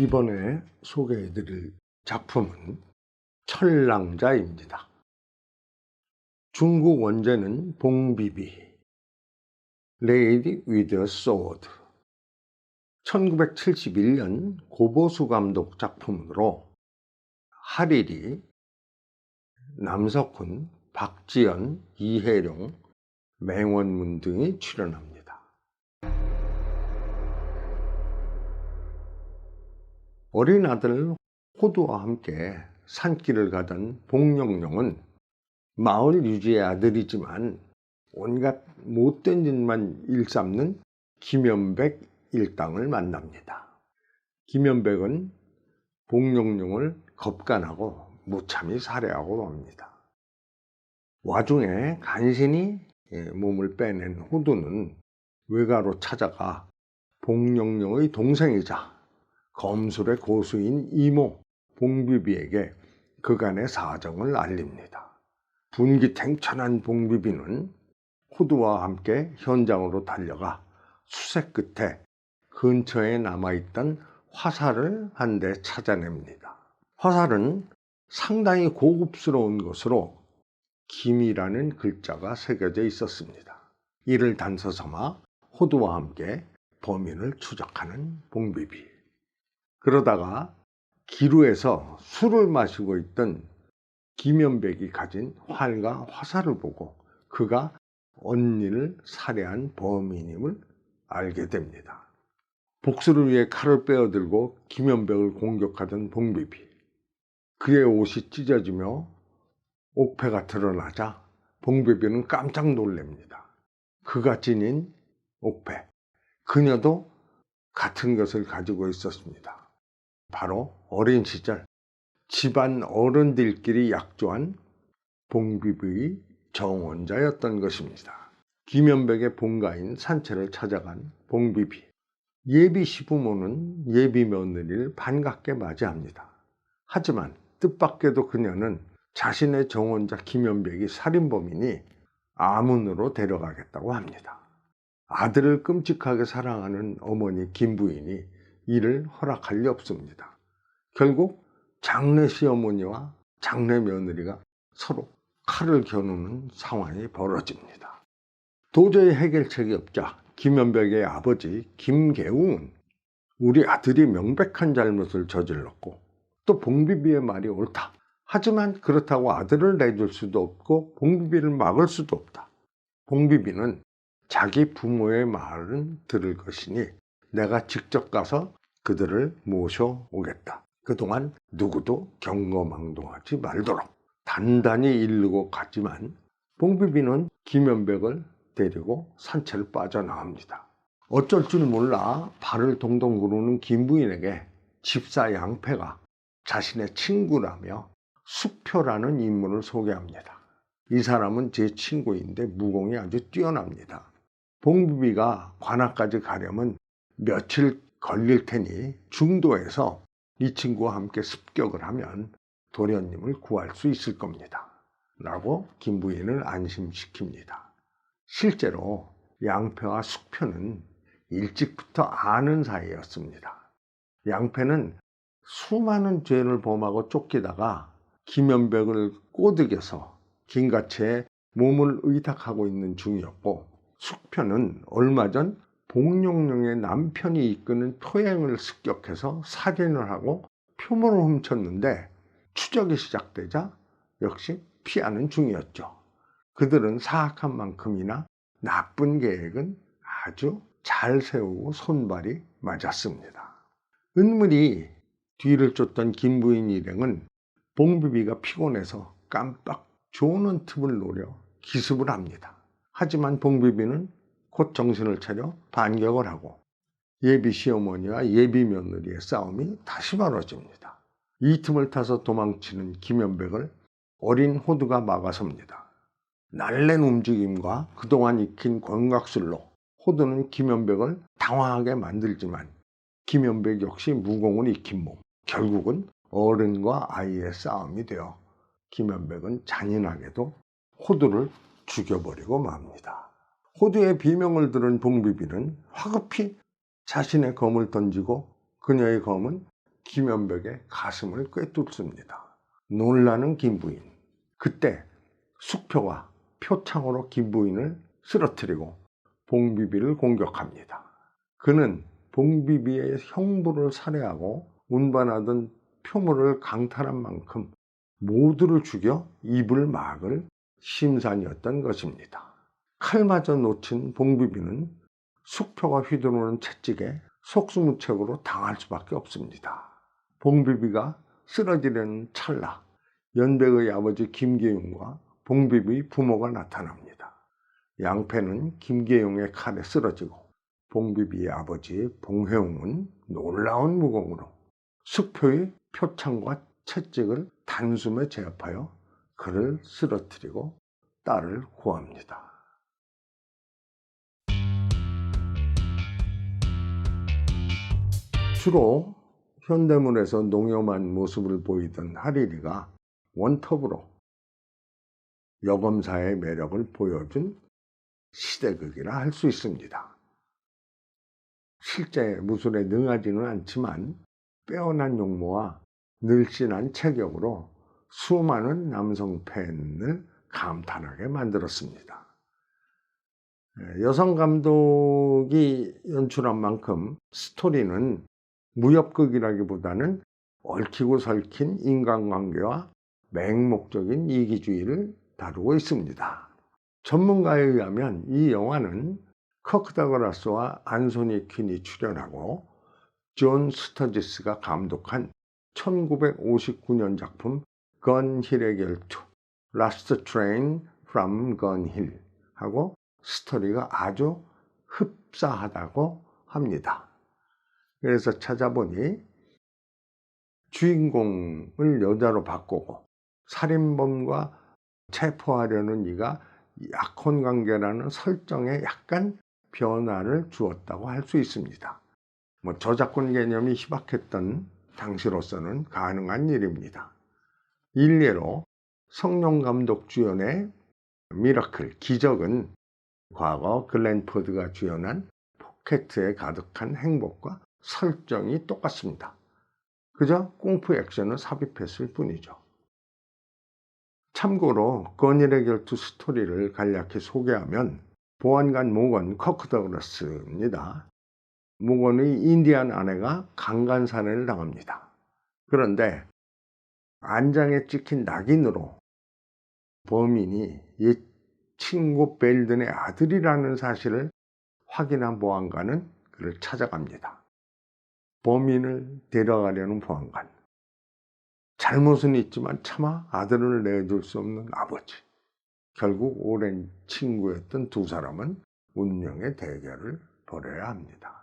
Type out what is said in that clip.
이번에 소개해드릴 작품은 철랑자입니다. 중국 원제는 봉비비, 레이디 위드 소드. 1971년 고보수 감독 작품으로 하리리, 남석훈, 박지연, 이혜룡, 맹원문 등이 출연합니다. 어린 아들 호두와 함께 산길을 가던 봉룡룡은 마을 유지의 아들이지만 온갖 못된 짓만 일삼는 김연백 일당을 만납니다. 김연백은 봉룡룡을 겁간하고 무참히 살해하고 맙니다. 와중에 간신히 몸을 빼낸 호두는 외가로 찾아가 봉룡룡의 동생이자 검술의 고수인 이모 봉비비에게 그간의 사정을 알립니다. 분기탱천한 봉비비는 호두와 함께 현장으로 달려가 수색 끝에 근처에 남아있던 화살을 한 대 찾아냅니다. 화살은 상당히 고급스러운 것으로 김이라는 글자가 새겨져 있었습니다. 이를 단서 삼아 호두와 함께 범인을 추적하는 봉비비. 그러다가 기루에서 술을 마시고 있던 김연백이 가진 활과 화살을 보고 그가 언니를 살해한 범인임을 알게 됩니다. 복수를 위해 칼을 빼어들고 김연백을 공격하던 봉비비. 그의 옷이 찢어지며 옥패가 드러나자 봉비비는 깜짝 놀랍니다. 그가 지닌 옥패. 그녀도 같은 것을 가지고 있었습니다. 바로 어린 시절 집안 어른들끼리 약조한 봉비비의 정원자였던 것입니다. 김연백의 본가인 산채를 찾아간 봉비비. 예비 시부모는 예비 며느리를 반갑게 맞이합니다. 하지만 뜻밖에도 그녀는 자신의 정원자 김연백이 살인범이니 아문으로 데려가겠다고 합니다. 아들을 끔찍하게 사랑하는 어머니 김부인이 이를 허락할 리 없습니다. 결국 장례 시어머니와 장례 며느리가 서로 칼을 겨누는 상황이 벌어집니다. 도저히 해결책이 없자 김연백의 아버지 김계웅은 우리 아들이 명백한 잘못을 저질렀고 또 봉비비의 말이 옳다. 하지만 그렇다고 아들을 내줄 수도 없고 봉비비를 막을 수도 없다. 봉비비는 자기 부모의 말은 들을 것이니 내가 직접 가서 그들을 모셔오겠다. 그동안 누구도 경거망동하지 말도록 단단히 이르고 갔지만 봉비비는 김연백을 데리고 산채를 빠져나옵니다. 어쩔 줄 몰라 발을 동동 구르는 김부인에게 집사 양패가 자신의 친구라며 수표라는 인물을 소개합니다. 이 사람은 제 친구인데 무공이 아주 뛰어납니다. 봉비비가 관악까지 가려면 며칠 걸릴 테니 중도에서 이 친구와 함께 습격을 하면 도련님을 구할 수 있을 겁니다. 라고 김부인을 안심시킵니다. 실제로 양패와 숙표는 일찍부터 아는 사이였습니다. 양패는 수많은 죄를 범하고 쫓기다가 김연백을 꼬드겨서 긴가채에 몸을 의탁하고 있는 중이었고 숙표는 얼마 전 봉룡룡의 남편이 이끄는 토행을 습격해서 살인을 하고 표물을 훔쳤는데 추적이 시작되자 역시 피하는 중이었죠. 그들은 사악한 만큼이나 나쁜 계획은 아주 잘 세우고 손발이 맞았습니다. 은물이 뒤를 쫓던 김부인 일행은 봉비비가 피곤해서 깜빡 조는 틈을 노려 기습을 합니다. 하지만 봉비비는 곧 정신을 차려 반격을 하고 예비 시어머니와 예비 며느리의 싸움이 다시 벌어집니다. 이 틈을 타서 도망치는 김연백을 어린 호두가 막아섭니다. 날랜 움직임과 그동안 익힌 권각술로 호두는 김연백을 당황하게 만들지만 김연백 역시 무공을 익힌 몸. 결국은 어른과 아이의 싸움이 되어 김연백은 잔인하게도 호두를 죽여버리고 맙니다. 호두의 비명을 들은 봉비비는 화급히 자신의 검을 던지고 그녀의 검은 김연백의 가슴을 꿰뚫습니다. 놀라는 김부인. 그때 숙표가 표창으로 김부인을 쓰러뜨리고 봉비비를 공격합니다. 그는 봉비비의 형부를 살해하고 운반하던 표물을 강탈한 만큼 모두를 죽여 입을 막을 심산이었던 것입니다. 칼마저 놓친 봉비비는 숙표가 휘두르는 채찍에 속수무책으로 당할 수밖에 없습니다. 봉비비가 쓰러지려는 찰나 연백의 아버지 김계용과 봉비비 부모가 나타납니다. 양패는 김계용의 칼에 쓰러지고 봉비비의 아버지 봉혜웅은 놀라운 무공으로 숙표의 표창과 채찍을 단숨에 제압하여 그를 쓰러뜨리고 딸을 구합니다. 주로 현대문에서 농염한 모습을 보이던 하리리가 원톱으로 여검사의 매력을 보여준 시대극이라 할 수 있습니다. 실제 무술에 능하지는 않지만 빼어난 용모와 늘씬한 체격으로 수많은 남성 팬을 감탄하게 만들었습니다. 예, 여성 감독이 연출한 만큼 스토리는 무협극이라기보다는 얽히고 설킨 인간관계와 맹목적인 이기주의를 다루고 있습니다. 전문가에 의하면 이 영화는 커크 다그라스와 안소니 퀸이 출연하고 존 스터지스가 감독한 1959년 작품 건 힐의 결투 라스트 트레인 프롬 건힐 하고 스토리가 아주 흡사하다고 합니다. 그래서 찾아보니 주인공을 여자로 바꾸고 살인범과 체포하려는 이가 약혼 관계라는 설정에 약간 변화를 주었다고 할 수 있습니다. 뭐 저작권 개념이 희박했던 당시로서는 가능한 일입니다. 일례로 성룡 감독 주연의 미라클 기적은 과거 글렌포드가 주연한 포켓에 가득한 행복과 설정이 똑같습니다. 그저 꽁프 액션을 삽입했을 뿐이죠. 참고로 건일의 결투 스토리를 간략히 소개하면 보안관 모건 커크 더그라스입니다. 모건의 인디안 아내가 강간살해를 당합니다. 그런데 안장에 찍힌 낙인으로 범인이 옛 친구 벨든의 아들이라는 사실을 확인한 보안관은 그를 찾아갑니다. 범인을 데려가려는 보안관. 잘못은 있지만 차마 아들을 내줄 수 없는 아버지. 결국 오랜 친구였던 두 사람은 운명의 대결을 벌여야 합니다.